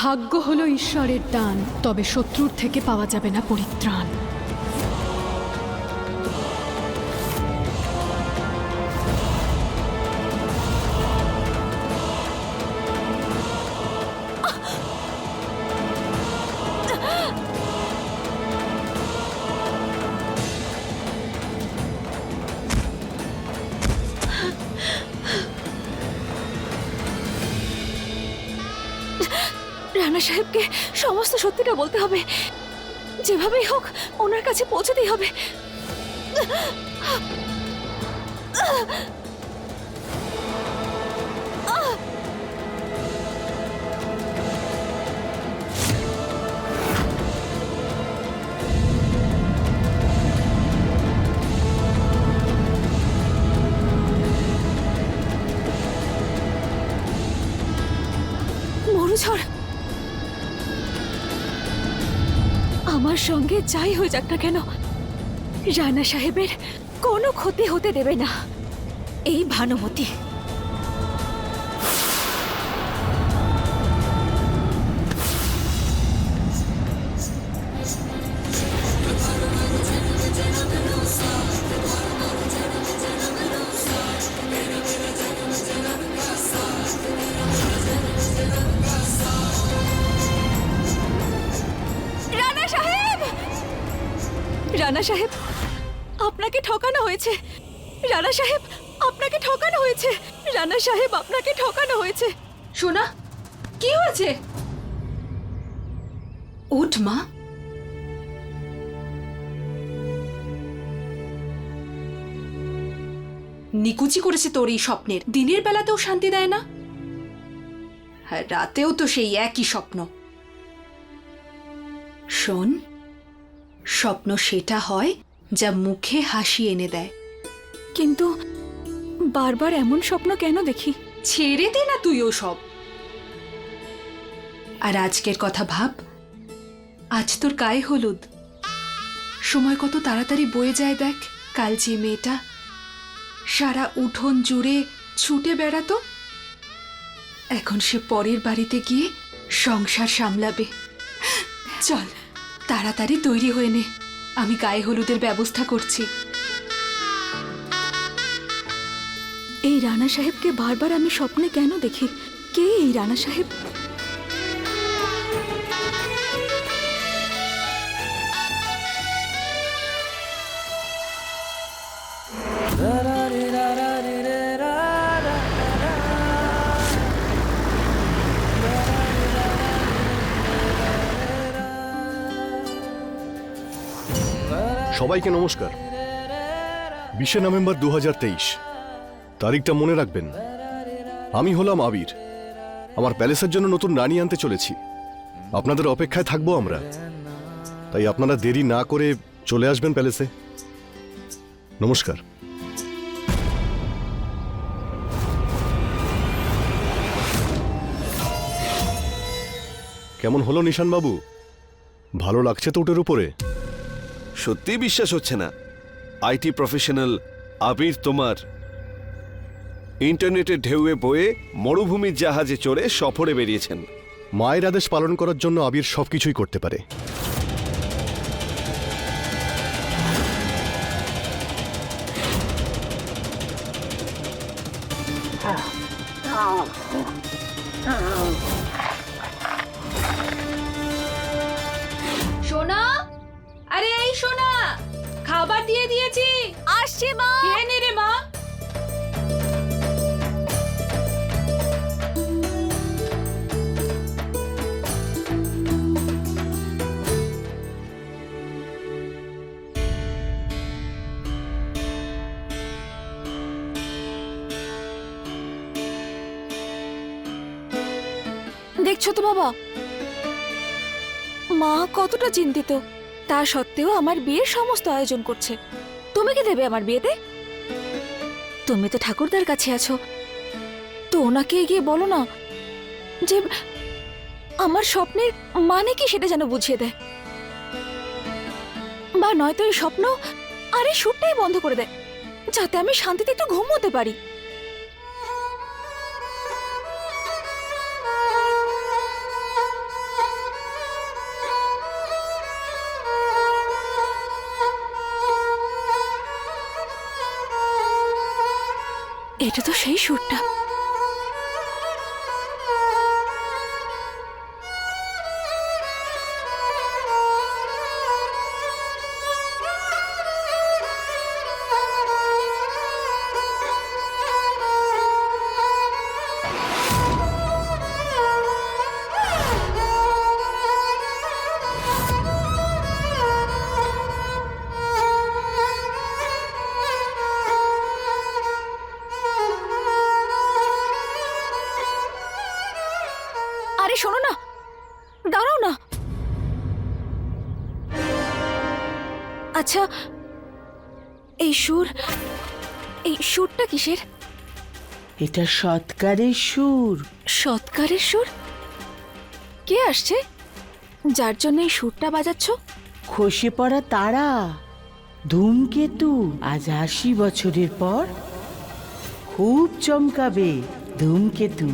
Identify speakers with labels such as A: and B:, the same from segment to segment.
A: ভাগ্য হলো ঈশ্বরের দান তবে শত্রুর থেকে পাওয়া যাবে না পরিত্রাণ।
B: রানা সাহেবকে সমস্ত সত্যিটা বলতে হবে। যেভাবেই হোক ওনার কাছে পৌঁছতেই হবে। সঙ্গে যাই হয়ে যাক না কেন, রানা সাহেবের কোনো ক্ষতি হতে দেবে না। এই ভানুমতি। আপনাকে ঠকানো হয়েছে। রানা সাহেব, আপনাকে ঠকানো হয়েছে। রানা সাহেব, আপনাকে ঠকানো হয়েছে।
C: সোনা, কি হয়েছে? উঠ, মা। নিকুচি করেছে তোর এই স্বপ্নের। দিনের বেলাতেও শান্তি দেয় না। আর রাতেও তো সেই একই স্বপ্ন। শোন, স্বপ্ন সেটা হয় যা মুখে হাসি এনে দেয়।
B: কিন্তু বারবার এমন স্বপ্ন কেন দেখি?
C: ছেড়ে দে না তুই সব আর আজকের কথা ভাব আজ তোর গায়ে হলুদ। সময় কত তাড়াতাড়ি বয়ে যায় দেখ কাল যে মেয়েটা। সারা উঠোন জুড়ে ছুটে বেড়াতো। এখন সে পরের বাড়িতে গিয়ে সংসার সামলাবে। চল তাড়াতাড়ি তৈরি হয়ে নে। আমি গায়ে হলুদের ব্যবস্থা করছি।
B: এই রানা সাহেবকে বারবার আমি স্বপ্নে কেন দেখি? কে এই রানা সাহেব?
D: সবাইকে নমস্কার। বিশে নভেম্বর দু তারিখটা মনে রাখবেন। আমি হলাম আবির। আমার প্যালেসের জন্য নতুন রানী আনতে চলেছি। আপনাদের অপেক্ষায় থাকব আমরা। তাই আপনারা দেরি না করে চলে আসবেন প্যালেসে। নমস্কার। কেমন হলো নিশান বাবু ভালো লাগছে তো ওটার উপরে?
E: সত্যি বিশ্বাস হচ্ছে না। আইটি প্রফেশনাল আবির তোমার। ইন্টারনেটের ঢেউয়ে বয়ে মরুভূমির জাহাজে চড়ে সফরে বেরিয়েছেন।
D: মায়ের আদেশ পালন করার জন্য আবির সবকিছুই করতে পারে।
C: সোনা
B: আসছে মা
C: খেয়ে নে রে মা
B: দেখছ তো বাবা? মা কতটা চিন্তিত। তা সত্ত্বেও আমার বিয়ের সমস্ত আয়োজন করছে। তুমি কি দেবে আমার বিয়েতে? তুমি তো ঠাকুরদার কাছে আছো। তো ওনাকে গিয়ে বলো না যে আমার স্বপ্নের মানে কি সেটা যেন বুঝিয়ে দেয়। বা নয়তো এই স্বপ্ন আরে শুটটাই বন্ধ করে দেয়, যাতে আমি শান্তিতে একটু ঘুমোতে পারি। সেই সুরটা। আচ্ছা এই সুর এই সুরটা কিসের?
F: এটা সৎকারের সুর।
B: সৎকারের সুর? কে আসছে? যার জন্য এই সুরটা বাজাচ্ছ?
F: খসে পড়া তারা ধূমকেতু আজ আশি বছরের পর খুব চমকাবে ধূমকেতু।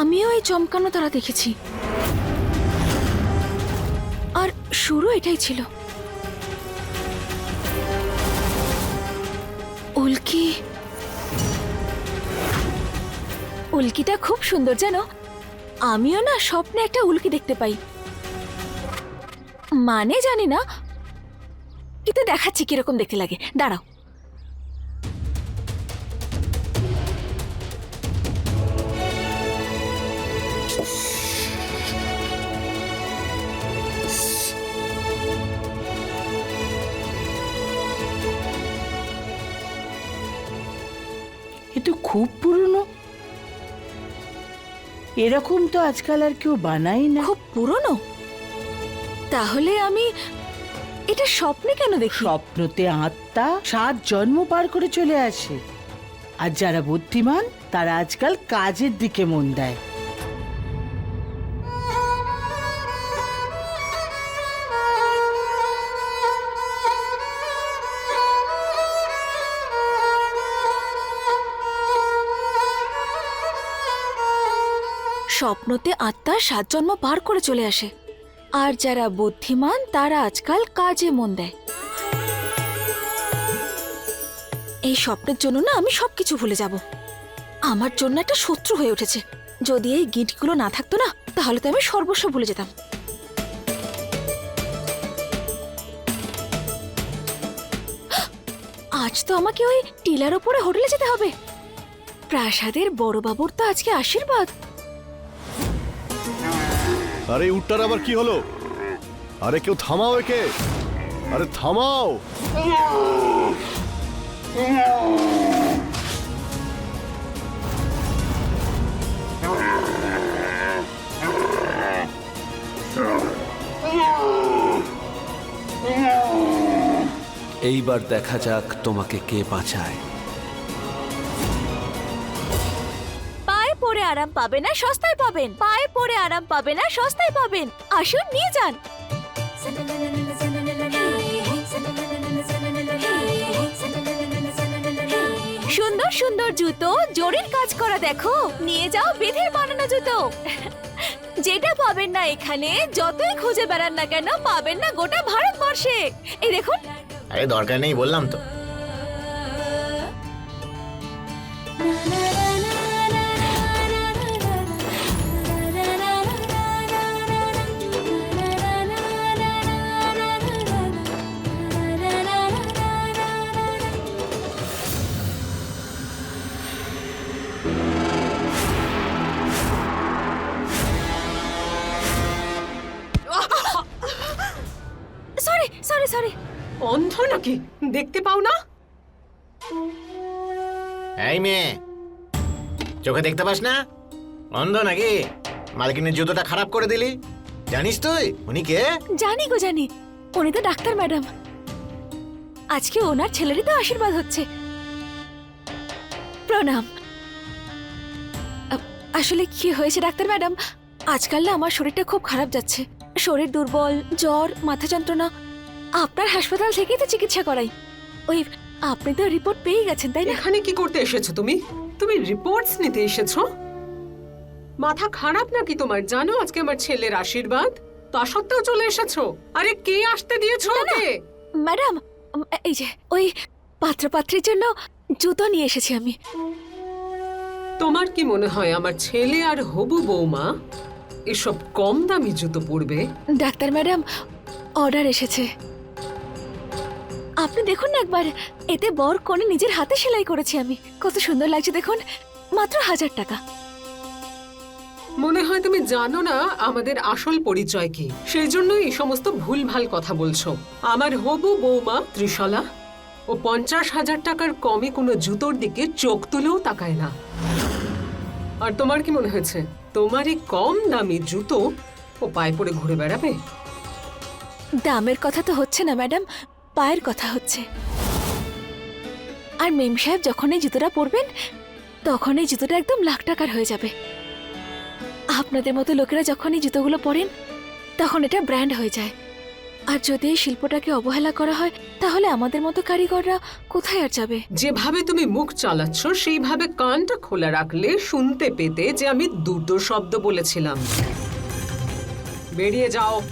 B: আমিও এই চমকানো তারা দেখেছি। আর শুরু এটাই ছিল। উল্কি উল্কিটা খুব সুন্দর, জানো? আমিও না স্বপ্নে একটা উল্কি দেখতে পাই। মানে জানি না কিন্তু দেখাচ্ছি কীরকম দেখতে লাগে। দাঁড়াও।
F: তো খুব পুরনো। এরকম তো আজকাল আর কেউ বানাই না।
B: খুব পুরনো? তাহলে আমি এটা স্বপ্নে কেন দেখি?
F: স্বপ্নতে আত্মা সাত জন্ম পার করে চলে আসে। আর যারা বুদ্ধিমান তারা আজকাল কাজের দিকে মন দেয়।
B: স্বপ্নতে আত্মা সাত জন্ম পার করে চলে আসে। আর যারা বুদ্ধিমান, তারা আজকাল কাজে মন দেয়। এই স্বপ্নের জন্য না আমি সবকিছু ভুলে যাব। আমার জন্য একটা শত্রু হয়ে উঠেছে। যদি এই গিটগুলো না থাকতো না, তাহলে তো আমি সর্বস্ব ভুলে যেতাম। আজ তো আমাকে ওই টিলার ওপরে হোটেলে যেতে হবে। প্রাসাদের বড়বাবুর তো আজকে আশীর্বাদ।
D: আরে উটটার আবার কি হলো? আরে, কেউ থামাও একে। আরে, থামাও।
E: এইবার দেখা যাক তোমাকে কে বাঁচায়।
B: পরে আরাম পাবে না সস্তায় পাবেন। পায়ে পরে আরাম পাবে না সস্তায় পাবেন। আসুন নিয়ে যান। সুন্দর সুন্দর জুতো জরির কাজ করা দেখো। নিয়ে যাও বেঁধে বানানো জুতো। যেটা পাবেন না এখানে যতই খুঁজে বেড়ান না কেন পাবেন না গোটা ভারতবর্ষে। এই দেখুন।
G: আরে দরকার নেই বললাম তো।
H: অন্ধ নাকি দেখতে পাও না?
G: এই মেয়ে চোখে দেখতে পাস না? অন্ধ নাকি? মালকিনের জুতোটা খারাপ করে দিলি। জানিস তুই? উনি কে?
B: জানি গো জানি। উনি তো ডাক্তার ম্যাডাম। আজকে ওনার ছেলেরই তো আশীর্বাদ হচ্ছে। প্রণাম। আসলে কি হয়েছে ডাক্তার ম্যাডাম? আজকাল না আমার শরীরটা খুব খারাপ যাচ্ছে। শরীর দুর্বল জ্বর মাথা যন্ত্রণা আপনার হাসপাতাল থেকেই তো চিকিৎসা করাই। ওই আপনি তো রিপোর্ট পেয়ে গেছেন তাই না?
H: এখানে কি করতে এসেছ তুমি? তুমি রিপোর্টস নিতে এসেছ? মাথা খারাপ নাকি তোমার? জানো আজকে আমার ছেলের আশীর্বাদ? তা সত্ত্বেও চলে এসেছ? আরে কে আসতে দিয়েছ ওকে?
B: ম্যাডাম এই যে ওই পাত্রপাত্রীর জন্য জুতো নিয়ে এসেছি আমি।
H: তোমার কি মনে হয় আমার ছেলে আর হবু বৌমা এসব কম দামি জুতো পরবে?
B: ডাক্তার ম্যাডাম অর্ডার এসেছে। আপনি দেখুন না একবার। এতে বর কোণে নিজের হাতে সেলাই করেছি আমি। কত সুন্দর লাগছে দেখুন। মাত্র হাজার টাকা।
H: মনে হয় তুমি জানো না আমাদের আসল পরিচয় কি। সেই জন্যই এই সমস্ত ভুলভাল কথা বলছো। আমার হবু বৌমা ত্রিশলা ও পঞ্চাশ হাজার টাকার কমে কোনো জুতোর দিকে চোখ তুলেও তাকায় না। আর তোমার কি মনে হয়েছে? তোমার এই কম দামি জুতো ও পায়ে পরে ঘুরে বেড়াবে?
B: দামের কথা তো হচ্ছে না ম্যাডাম। পায়ের কথা হচ্ছে। আর মেম সাহেব যখন এই জুতোটা পরবেন, তখন এই জুতোটা একদম লাখ টাকার হয়ে যাবে। আপনাদের মতো লোকেরা যখন এই জুতোগুলো পরেন, তখন এটা ব্র্যান্ড হয়ে যায়। আর যদি এই শিল্পটাকে অবহেলা করা হয়, তাহলে আমাদের মতো কারিগররা কোথায় আর যাবে?
H: যেভাবে তুমি মুখ চালাচ্ছ, সেইভাবে কানটা খোলা রাখলে শুনতে পেতে যে আমি দুটো শব্দ বলেছিলাম। বেরিয়ে যাও।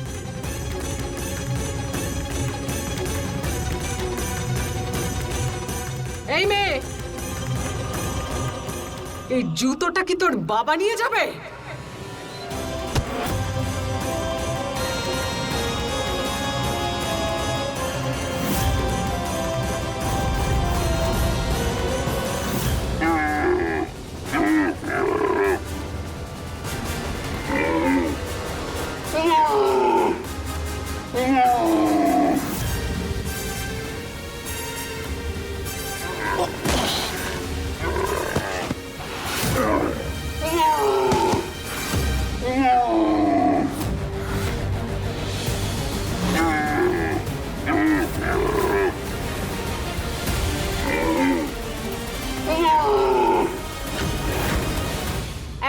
H: এই মেয়ে এই জুতোটা কি তোর বাবা নিয়ে যাবে?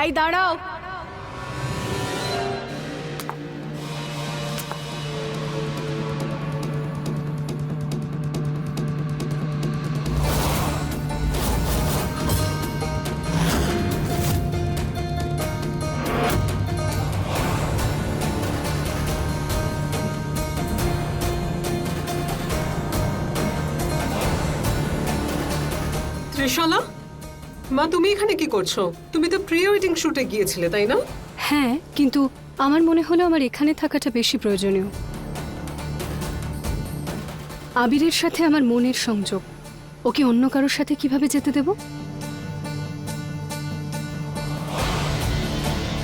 A: এই দাঁড়াও।
H: ত্রিশালা? মা, তুমি এখানে কি করছ? তুমি তো প্রি ওয়েডিং শুটে গিয়েছিলে, তাই না?
A: হ্যাঁ কিন্তু আমার মনে হলো আমার এখানে থাকাটা বেশি প্রয়োজনীয়। আবিরের সাথে আমার মনের সংযোগ। ওকে অন্য কারোর সাথে কীভাবে যেতে দেব?